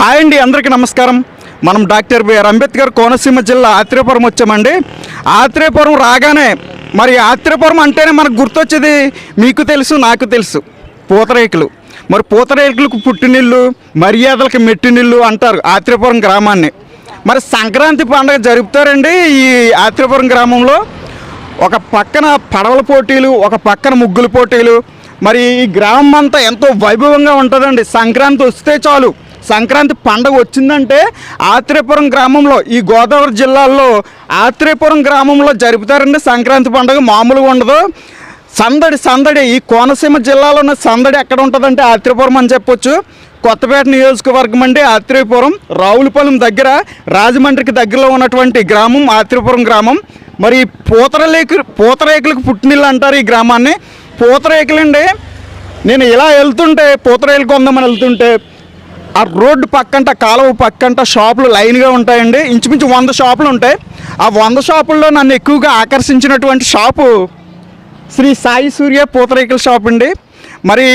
Hi అండి అందరికీ నమస్కారం. మనం డాక్టర్ బిఆర్ అంబేద్కర్ కోనసీమ జిల్లా ఆత్రేయపురం వచ్చామండి. ఆత్రేయపురం రాగానే మరి ఆత్రేయపురం అంటేనే మనకు గుర్తొచ్చేది మీకు తెలుసు నాకు తెలుసు. పూతరేకులు. మరి పూతరేకులకు పుట్టినిల్లు మర్యాదలకు మెట్టినిల్లు అంటారు ఆత్రేయపురం గ్రామాన్ని. మరి సంక్రాంతి పండుగ జరుపుతారండి ఈ ఆత్రేయపురం గ్రామంలో. ఒక పక్కన పడవల పోటీలు ఒక పక్కన ముగ్గుల పోటీలు. మరి ఈ గ్రామం అంతా ఎంతో వైభవంగా ఉంటుందండి. సంక్రాంతి వస్తే చాలు. సంక్రాంతి పండగ వచ్చిందంటే ఆత్రేయపురం గ్రామంలో ఈ గోదావరి జిల్లాలో ఆత్రేయపురం గ్రామంలో జరుపుతారండి సంక్రాంతి పండుగ. మామూలుగా ఉండదు. సందడి సందడి. ఈ కోనసీమ జిల్లాలో ఉన్న సందడి ఎక్కడ ఉంటుందంటే ఆత్రేయపురం అని చెప్పొచ్చు. కొత్తపేట నియోజకవర్గం అండి ఆత్రేయపురం. రావులపాలెం దగ్గర రాజమండ్రికి దగ్గరలో ఉన్నటువంటి గ్రామం ఆత్రేయపురం గ్రామం. మరి పూతరేకు పూతరేకులకు పుట్టినీళ్ళు అంటారు ఈ గ్రామాన్ని. పూతరేకులండి. నేను ఇలా వెళ్తుంటే పూతరేకులు కొందామని వెళ్తుంటే ఆ రోడ్డు పక్కంట కాలువ పక్కంట షాపులు లైన్గా ఉంటాయండి. ఇంచుమించు వంద షాపులు ఉంటాయి. ఆ వంద షాపుల్లో నన్ను ఎక్కువగా ఆకర్షించినటువంటి షాపు శ్రీ సాయి సూర్య పూతరేకుల షాప్ అండి. మరి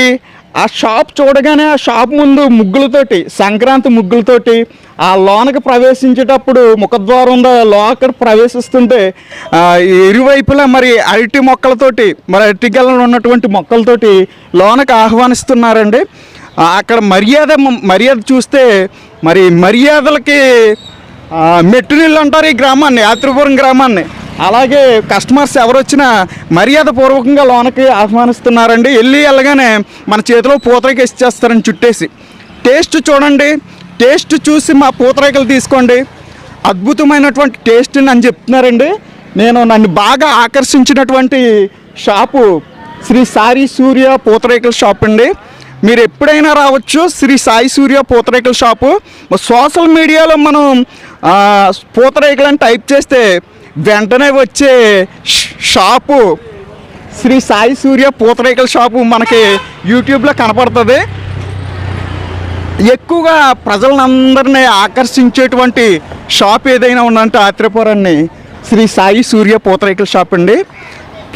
ఆ షాప్ చూడగానే ఆ షాప్ ముందు ముగ్గులతోటి సంక్రాంతి ముగ్గులతోటి ఆ లోనకి ప్రవేశించేటప్పుడు ముఖద్వారం లోకర్ ప్రవేశిస్తుంటే ఇరువైపులా మరి అరటి మొక్కలతోటి మరి అరటి గెలలో ఉన్నటువంటి మొక్కలతోటి లోనకి ఆహ్వానిస్తున్నారండి. అక్కడ మర్యాద మర్యాద చూస్తే మరి మర్యాదలకి మెట్టునీళ్ళు అంటారు ఈ గ్రామాన్ని యాత్రిపురం గ్రామాన్ని. అలాగే కస్టమర్స్ ఎవరు వచ్చినా మర్యాద పూర్వకంగా లోనకి ఆహ్వానిస్తున్నారండి. వెళ్ళి వెళ్ళగానే మన చేతిలో పూతరేక ఇచ్చేస్తారని చుట్టేసి. టేస్ట్ చూడండి. టేస్ట్ చూసి మా పూతరేకలు తీసుకోండి. అద్భుతమైనటువంటి టేస్ట్ని అని చెప్తున్నారండి. నేను నన్ను బాగా ఆకర్షించినటువంటి షాపు శ్రీ సారీ సూర్య పూతరేకల షాప్ అండి. మీరు ఎప్పుడైనా రావచ్చు శ్రీ సాయి సూర్య పూతరేకుల షాపు. సోషల్ మీడియాలో మనం పూతరేకులు అని టైప్ చేస్తే వెంటనే వచ్చే షాపు. శ్రీ సాయి సూర్య పూతరేకుల షాపు మనకి యూట్యూబ్లో కనపడుతుంది. ఎక్కువగా ప్రజలందరినీ ఆకర్షించేటువంటి షాప్ ఏదైనా ఉందంటే ఆత్రేపురాన్ని శ్రీ సాయి సూర్య పూతరేకుల షాప్ అండి.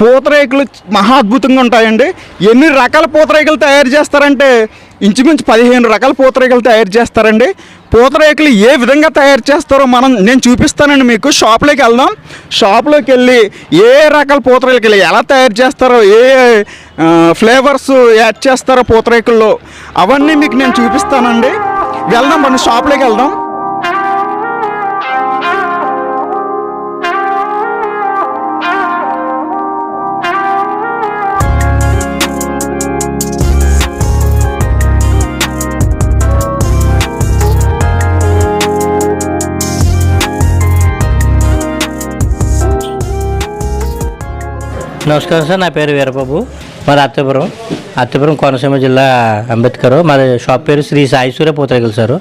పూతరేకులు మహా అద్భుతంగా ఉంటాయండి. ఎన్ని రకాల పూతరేకులు తయారు చేస్తారంటే ఇంచుమించు పదిహేను రకాల పూతరేకులు తయారు చేస్తారండి. పూతరేకులు ఏ విధంగా తయారు చేస్తారో మనం నేను చూపిస్తానండి మీకు. షాప్లోకి వెళ్దాం. షాప్లోకి వెళ్ళి ఏ రకాల పూతరేకులు ఎలా తయారు చేస్తారో ఏ ఫ్లేవర్స్ యాడ్ చేస్తారో పూతరేకుల్లో అవన్నీ మీకు నేను చూపిస్తానండి. వెళ్దాం మనం షాప్లోకి వెళ్దాం. నమస్కారం సార్ నా పేరు వీరబాబు. మరి అత్తపురం. అత్తపురం కోనసీమ జిల్లా అంబేద్కర్. మాది షాప్ పేరు శ్రీ సాయి సూర్య పూతరేకులు సార్.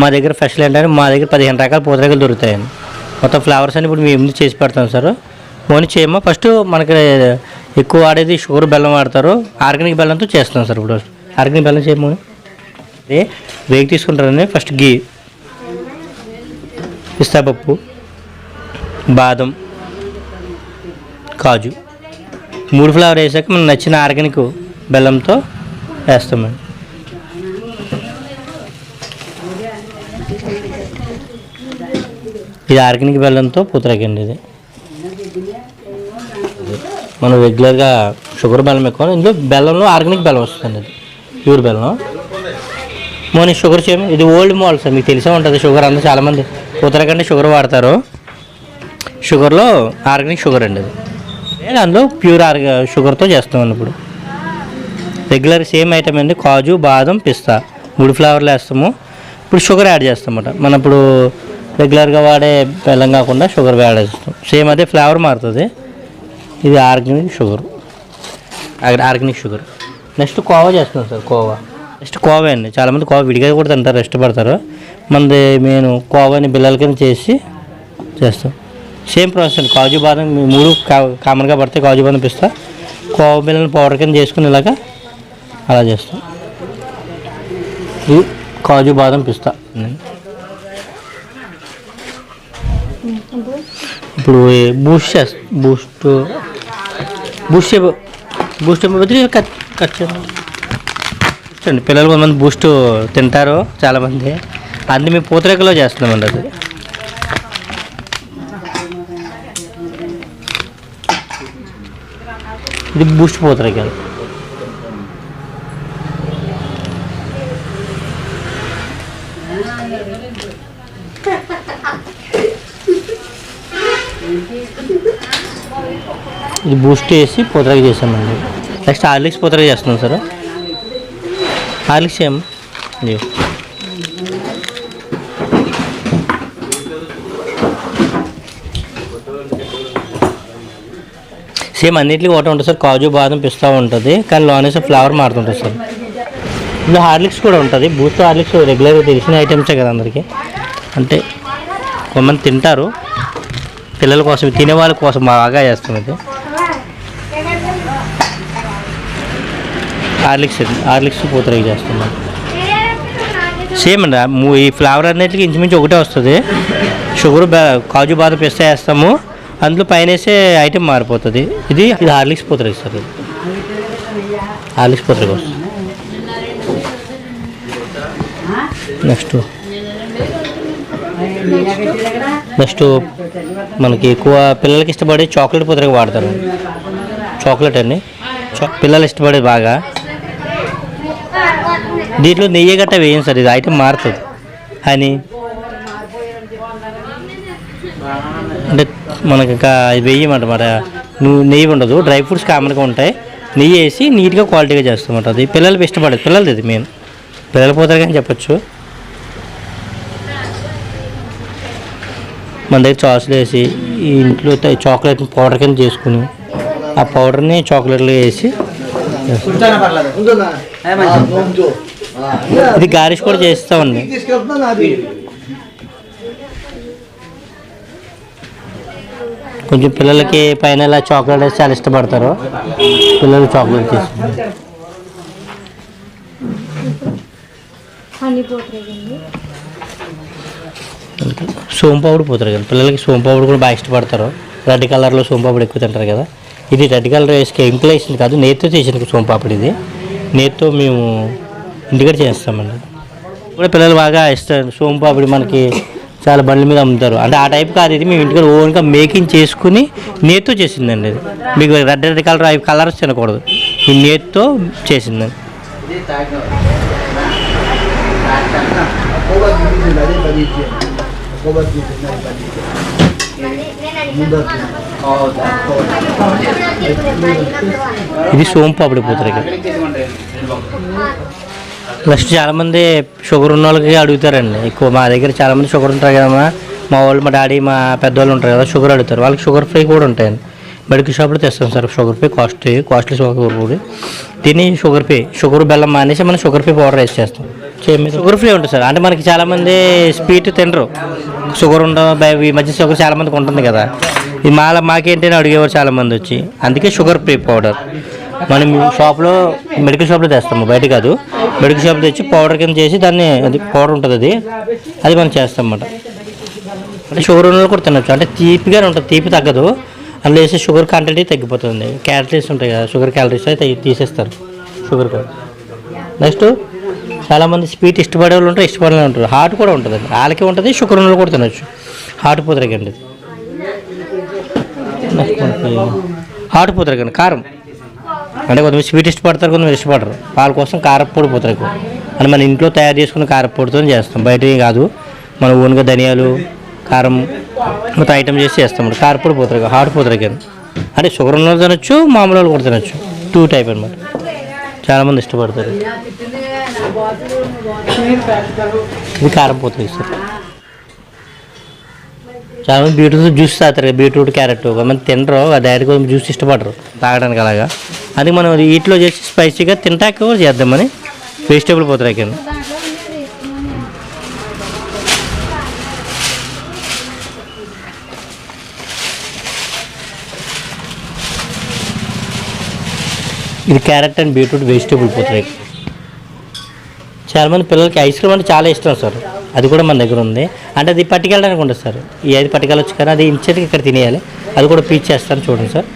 మా దగ్గర స్పెషల్ ఏంటంటే మా దగ్గర పదిహేను రకాల పూతరేకులు దొరుకుతాయండి. మొత్తం ఫ్లవర్స్ అని ఇప్పుడు మేము ఎందుకు చేసి పెడతాం సార్? ఓన్లీ చేయమో? ఫస్ట్ మనకి ఎక్కువ వాడేది షుగర్ బెల్లం వాడతారు. ఆర్గానిక్ బెల్లంతో చేస్తాం సార్ ఇప్పుడు. ఆర్గానిక్ బెల్లం చేయము? అదే వేగి తీసుకుంటారండి. ఫస్ట్ గీ. పిస్తాపప్పు బాదం. కాజు. మూడు ఫ్లేవర్ వేసాక మనకు నచ్చిన ఆర్గానిక్ బెల్లంతో వేస్తామండి. ఇది ఆర్గానిక్ బెల్లంతో పూతరేకండి ఇది. మనం రెగ్యులర్గా షుగర్ బెల్లం ఎక్కువ ఇందులో బెల్లంలో ఆర్గానిక్ బెల్లం వస్తుంది అది ప్యూర్ బెల్లం. మోని షుగర్ చేయము ఇది ఓల్డ్ మోడల్ సార్ మీకు తెలిసే ఉంటుంది షుగర్ అంతా చాలామంది పూతరేకంటే షుగర్ వాడతారు. షుగర్లో ఆర్గానిక్ షుగర్ అండి అది నేను అందులో ప్యూర్ ఆర్గా షుగర్తో చేస్తామండి ఇప్పుడు. రెగ్యులర్ సేమ్ ఐటమ్ అండి కాజు బాదం పిస్తా. గుడ్ ఫ్లేవర్లు వేస్తాము. ఇప్పుడు షుగర్ యాడ్ చేస్తామన్నమాట. మనం ఇప్పుడు రెగ్యులర్గా వాడే బెల్లం కాకుండా షుగర్ యాడ్ చేస్తాం. సేమ్ అదే ఫ్లేవర్ మారుతుంది. ఇది organic sugar. Organic sugar. Next khoa చేస్తున్నాం సార్ కోవా. నెక్స్ట్ కోవా అండి. చాలామంది కోవా విడిగా కూడా తింటారు ఇష్టపడతారు. మనది నేను కోవాని బిల్లల కింద చేసి చేస్తాం. సేమ్ ప్రాసెస్ అండి. కాజు బాదం మూడు కా- కామన్గా పడితే కాజు బాదం పిస్తా. కోవా బిల్లలు పౌడర్ కింద చేసుకుని ఇలాగా అలా చేస్తాం. ఇది కాజు బాదం పిస్తా. ఇప్పుడు బూస్ట్ చేస్తా బూస్ట్ బూస్ట్ బూస్ట్ బదులు కట్ కట్ చేయండి అండి పిల్లలు కొంతమంది బూస్ట్ తింటారు చాలామంది అది మేము పూతరేకలో చేస్తున్నామండి అది. ఇది బూస్ట్ పూతరేక ఇది బూస్ట్ వేసి పూతరేక చేసామండి నెక్స్ట్ హార్లిక్స్ పూతరేక చేస్తున్నాం సార్. హార్లిక్స్ ఏం? సేమ్ అన్నింటికి ఒకటి ఉంటుంది సార్. కాజు బాదం పిస్తా ఉంటుంది. కానీ లోనేసి ఫ్లేవర్ మారుతుంటుంది సార్. ఇందులో హార్లిక్స్ కూడా ఉంటుంది. బూస్ట్ హార్లిక్స్ రెగ్యులర్గా తెలిసిన ఐటమ్సే కదా అందరికీ. అంటే కొంతమంది తింటారు. పిల్లల కోసం తినే వాళ్ళ కోసం బాగా చేస్తాం ఇది హార్లిక్స్ హార్లిక్స్ పూతరేకి చేస్తున్నాం సేమ్ అండి. ఈ ఫ్లేవర్ అన్నిటికీ ఇంచుమించు ఒకటే వస్తుంది. షుగర్ బా- కాజు బాదం పిస్తా వేస్తాము. అందులో పైన వేసే ఐటెం మారిపోతుంది. ఇది ఇది హార్లిక్స్ పూతరేకి సార్ ఇది. హార్లిక్స్ పూతరేకి వస్తుంది నెక్స్ట్ నెక్స్ట్ మనకి ఎక్కువ పిల్లలకి ఇష్టపడే చాక్లెట్ పూతరేకి వాడతారు. చాక్లెట్ అండి. పిల్లలు ఇష్టపడేది బాగా. దీంట్లో నెయ్యి గట్ట వేయం సార్ ఇది ఐటెం మారుతుంది. అని అంటే మనకి ఇంకా ఇది వేయమంటమాట నువ్వు నెయ్యి ఉండదు డ్రై ఫ్రూట్స్ కామన్గా ఉంటాయి. నెయ్యి వేసి నీట్గా క్వాలిటీగా చేస్తామంట. అది పిల్లలకి ఇష్టపడేది. పిల్లలది ఇది మెయిన్ పిల్లలు పోతారు కానీ చెప్పచ్చు. మన దగ్గర చాసులు వేసి ఈ ఇంట్లో చాక్లెట్ పౌడర్ కింద చేసుకుని ఆ పౌడర్ని చాక్లెట్లో వేసి ఇది గారిష్ కూడా చేస్తామండి. కొంచెం పిల్లలకి పైన ఇలా చాక్లెట్ వేసి చాలా ఇష్టపడతారు. పిల్లలు చాక్లెట్ తీసుకుంటారు సోంపాపుడు పోతారు కదా. పిల్లలకి సోంపాపుడు కూడా బాగా ఇష్టపడతారు. రెడ్ కలర్లో సోంపాపుడు ఎక్కువ తింటారు కదా. ఇది రెడ్ కలర్ వేసి ఇంట్లో వేసింది కాదు నేతితో చేసిన సోంపాపుడు ఇది. నేతితో మేము ఇంటికాడ చేస్తామండి. కూడా పిల్లలు బాగా ఇష్టం. సోంపాపుడి మనకి చాలా బండ్ల మీద అమ్ముతారు. అంటే ఆ టైప్ కాదు ఇది. మేము ఇంటికాడ ఓన్గా మేకింగ్ చేసుకుని నేత్తో చేసిందండి అది మీకు రెడ్ రెడ్ కలర్ అవి కలర్స్ తినకూడదు. ఈ నేత్తో చేసిందండి. ఇది సోంపాపుడి పూతరేక నెక్స్ట్ చాలామంది షుగర్ ఉన్న వాళ్ళకి అడుగుతారండి. ఎక్కువ మా దగ్గర చాలామంది షుగర్ ఉంటారు కదమ్మా మా వాళ్ళు మా డాడీ మా పెద్దవాళ్ళు ఉంటారు కదా షుగర్ అడుగుతారు. వాళ్ళకి షుగర్ ఫ్రీ కూడా ఉంటాయండి. మెడికల్ షాప్లో తెస్తాం sir sugar free cost costly sugar కూడా తిని షుగర్ ఫ్రీ షుగర్ బెల్లం మానేసి మనం షుగర్ ఫ్రీ పౌడర్ వేసి చేస్తాం. షుగర్ ఫ్రీ ఉంటుంది సార్. అంటే మనకి చాలామంది స్వీట్ తినరు. షుగర్ ఉండవు ఈ మధ్య షుగర్ చాలామందికి ఉంటుంది కదా. ఇది మాల మాకేంటి అని అడిగేవారు చాలామంది వచ్చి. అందుకే షుగర్ ఫ్రీ పౌడర్. మనం షాప్లో మెడికల్ షాప్లో తెస్తాము బయట కాదు. మెడికల్ షాప్ తెచ్చి పౌడర్ కింద చేసి దాన్ని అది పౌడర్ ఉంటుంది అది. అది మనం చేస్తాం అన్నమాట అంటే షుగర్ ఉన్న కూడా తినొచ్చు. అంటే తీపిగానే ఉంటుంది తీపి తగ్గదు. అందులో వేసే షుగర్ క్వాంటిటీ తగ్గిపోతుంది. క్యాలరీస్ ఉంటాయి కదా షుగర్ క్యాలరీస్ అయితే తీసేస్తారు షుగర్ నెక్స్ట్ చాలామంది స్వీట్ ఇష్టపడే వాళ్ళు ఉంటారు ఇష్టపడే వాళ్ళు ఉంటారు. హార్ట్ కూడా ఉంటుంది వాళ్ళకి ఉంటుంది షుగర్ ఉన్న కూడా తినచ్చు. హార్ట్ పూతరగండి. నెక్స్ట్ పూతరగండి. కారం. అంటే కొంతమంది స్వీట్ ఇష్టపడతారు కొంతమంది ఇష్టపడరు. వాళ్ళ కోసం కారపొడి పోతారు ఎక్కువ. అంటే మన ఇంట్లో తయారు చేసుకున్న కారపొడితో చేస్తాం. బయట కాదు. మన ఓన్గా ధనియాలు కారం మొత్తం ఐటమ్ చేసి చేస్తాం పోతారు పూతరకు హాట్ కానీ అంటే షుగర్ ఉన్న వాళ్ళు తినొచ్చు మామూలు వాళ్ళు కూడా తినొచ్చు. టూ టైప్ అనమాట చాలామంది ఇష్టపడతారు. ఇది కారం పోతుంది సార్ చాలా మంది బీట్రూట్ జ్యూస్ తాగుతారు బీట్రూట్ క్యారెట్ కొంతమంది తినరు. ఆ డైరెక్ట్ కొంచెం జ్యూస్ ఇష్టపడరు. తాగడానికి అలాగా. అది మనం వీటిలో చేసి స్పైసీగా తింటాక కూడా చేద్దామని. వెజిటేబుల్ పోతాయి ఇది క్యారెట్ అండ్ బీట్రూట్ వెజిటేబుల్ పోతాయి చాలామంది పిల్లలకి ఐస్ క్రీమ్ అంటే చాలా ఇష్టం సార్. అది కూడా మన దగ్గర ఉంది. అంటే అది పట్టుకెళ్ళడానికి ఉంటుంది సార్. ఈ ఐదు పట్టుకెళ్ళొచ్చు కానీ అది ఇన్చేటికి ఇక్కడ తినేయాలి. అది కూడా పీచ్ చేస్తాను చూడండి సార్.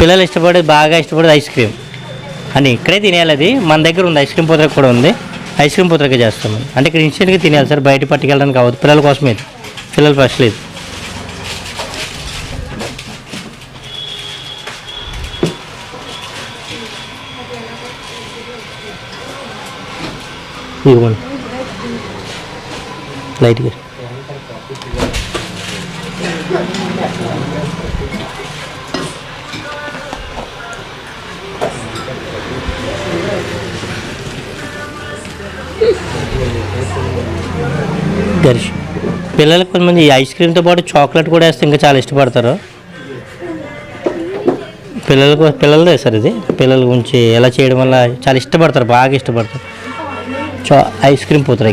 పిల్లలు ఇష్టపడేది బాగా ఇష్టపడేది ఐస్ క్రీమ్ అని ఇక్కడే తినేయాలి అది. మన దగ్గర ఉంది ఐస్ క్రీమ్ పోతే కూడా ఉంది. ఐస్ క్రీమ్ పూతరేక చేస్తాం. అంటే ఇక్కడ ఇన్స్టెంట్గా తినేయాలి సార్. బయట పట్టుకెళ్ళడానికి అవ్వదు. పిల్లల కోసమే ఇది. పిల్లలు ఫస్ట్ లేదు ఇదిగోండి. లైట్గా గరిష్ పిల్లలకు కొంతమంది ఐస్ క్రీమ్తో పాటు చాక్లెట్ కూడా వేస్తే ఇంకా చాలా ఇష్టపడతారు. పిల్లలకు పిల్లలదే సార్ ఇది. పిల్లల గురించి ఎలా చేయడం వల్ల చాలా ఇష్టపడతారు బాగా ఇష్టపడతారు. చా ఐస్ క్రీమ్ పోతారు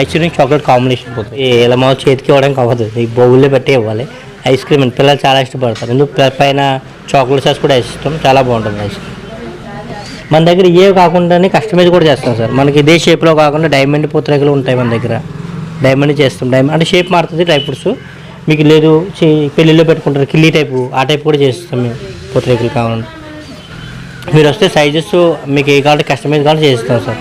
ఐస్ క్రీమ్ చాక్లెట్ కాంబినేషన్ పోతుంది ఇలా మా చేతికి ఇవ్వడానికి అవ్వదు ఈ బౌల్లో పెట్టి ఇవ్వాలి. ఐస్ క్రీమ్ పిల్లలు చాలా ఇష్టపడతారు. ఎందుకు? పైన చాక్లెట్ సాస్ కూడా ఇష్టం చాలా బాగుంటుంది ఐస్ క్రీమ్. మన దగ్గర ఇవే కాకుండానే కస్టమైజ్ కూడా చేస్తాం సార్. మనకి ఇదే షేప్లో కాకుండా డైమండ్ పూతరేకలు ఉంటాయి మన దగ్గర. డైమండ్ చేస్తాం. డైమండ్ అంటే షేప్ మారుతుంది డ్రై ఫ్రూట్స్ మీకు లేదు చే- పెట్టుకుంటారు కిల్లీ టైపు ఆ టైప్ కూడా చేస్తాం మేము పూతరేకలు కావాలంటే. మీరు వస్తే సైజెస్ మీకు ఏ కావాలంటే కస్టమైజ్ కావాలంటే చేస్తాం సార్.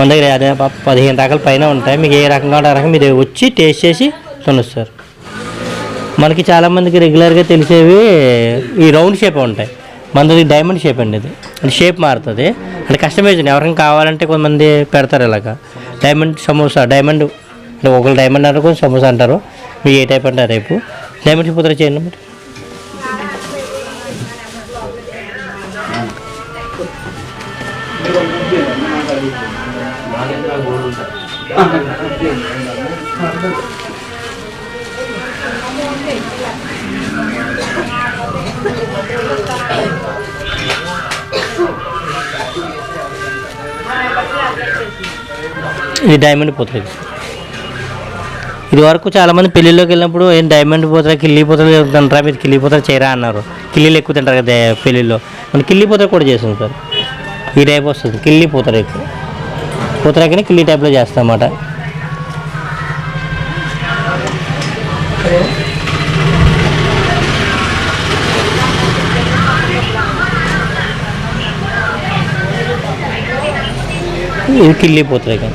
మన దగ్గర పదిహేను రకాల పైన ఉంటాయి. మీకు ఏ రకం కావాలంటే ఆ రకం మీరు వచ్చి టేస్ట్ చేసి తినొచ్చు సార్ మనకి చాలామందికి రెగ్యులర్గా తెలిసేవి ఈ రౌండ్ షేప్ ఉంటాయి. మనది డైమండ్ షేప్ అండి ఇది. అంటే షేప్ మారుతుంది. అంటే కస్టమైజ్ ఎవరికైనా కావాలంటే కొంతమంది పెడతారు ఇలాగా. డైమండ్ సమోసా డైమండ్ అంటే ఒకరు డైమండ్ అంటారు కొంచెం సమోసా అంటారు. మీకు ఏ టైప్ అంటారు రేపు? డైమండ్ పుత్ర చేయండి మరి. ఇది డైమండ్ పూతరేక ఇది వరకు చాలామంది పెళ్ళిళ్ళకి వెళ్ళినప్పుడు ఏం డైమండ్ పూతర కిల్లి పూతర తింటారా మీరు కిల్లి పూతర చేయరా అన్నారు. కిల్లీలు ఎక్కువ తింటారు కదా పెళ్ళిళ్ళు. మనం కిల్లి పూతర కూడా చేస్తాం సార్. ఈ టైప్ వస్తుంది. కిల్లి పూతరేక పూతరేకని కిల్లి టైప్లో చేస్తాం అన్నమాట కిళ్ళి కిల్లి కానీ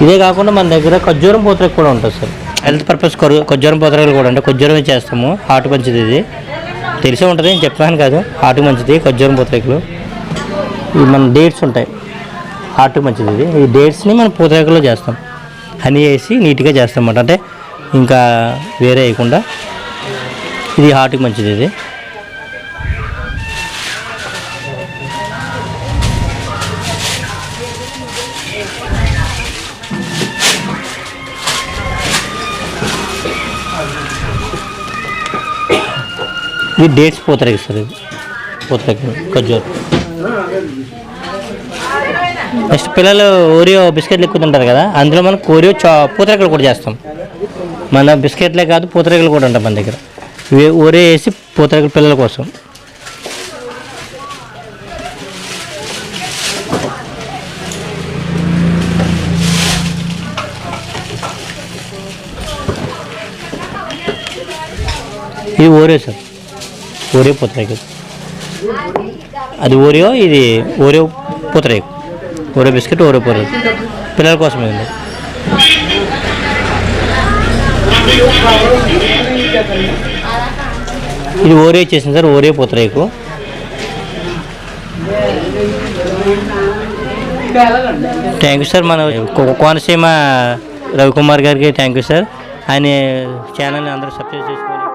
ఇదే కాకుండా మన దగ్గర ఖర్జూరం పూతరేక కూడా ఉంటుంది సార్. హెల్త్ పర్పస్ కొర- ఖర్జూరం పూతరేకలు కూడా అంటే ఖర్జూరం చేస్తాము. హార్ట్ మంచిది ఇది. తెలిసే ఉంటుంది నేను చెప్పాను కాదు. హార్ట్ మంచిది ఖర్జూరం పూతరేకలు. ఇవి మన డేట్స్ ఉంటాయి. హార్ట్ మంచిది ఇది. ఈ డేట్స్ని మనం పూతరేకలో చేస్తాం. హనీ వేసి నీట్గా చేస్తాం అన్నమాట. అంటే ఇంకా వేరే వేయకుండా. ఇది హార్ట్కి మంచిది ఇది. ఇది డేట్స్ పూతరేక సార్ ఇది పూతరేక ఖర్జూర్ నెక్స్ట్ పిల్లలు ఓరియో బిస్కెట్లు ఎక్కువ తింటారు కదా అందులో మనం ఓరియో చా పూతరేకలు కూడా చేస్తాం. మన బిస్కెట్లే కాదు పూతరేకలు కూడా ఉంటాం మన దగ్గర. ఇవి ఓరియో వేసి పూతరేకలు పిల్లల కోసం. ఇది ఓరియో సార్. ఓరియో పూతరేక అది ఓరియో ఇది ఓరియో పూతరేక ఓరియో బిస్కెట్ ఓరియో పూతరేక పిల్లల కోసమే ఉంది ఇది ఓరియో చేసింది సార్ ఓరియో పూతరేకు థ్యాంక్ యూ సార్ మన కోనసీమ రవికుమార్ గారికి థ్యాంక్ యూ సార్ ఆయన ఛానల్ని అందరూ సబ్స్క్రైబ్ చేసుకోవాలి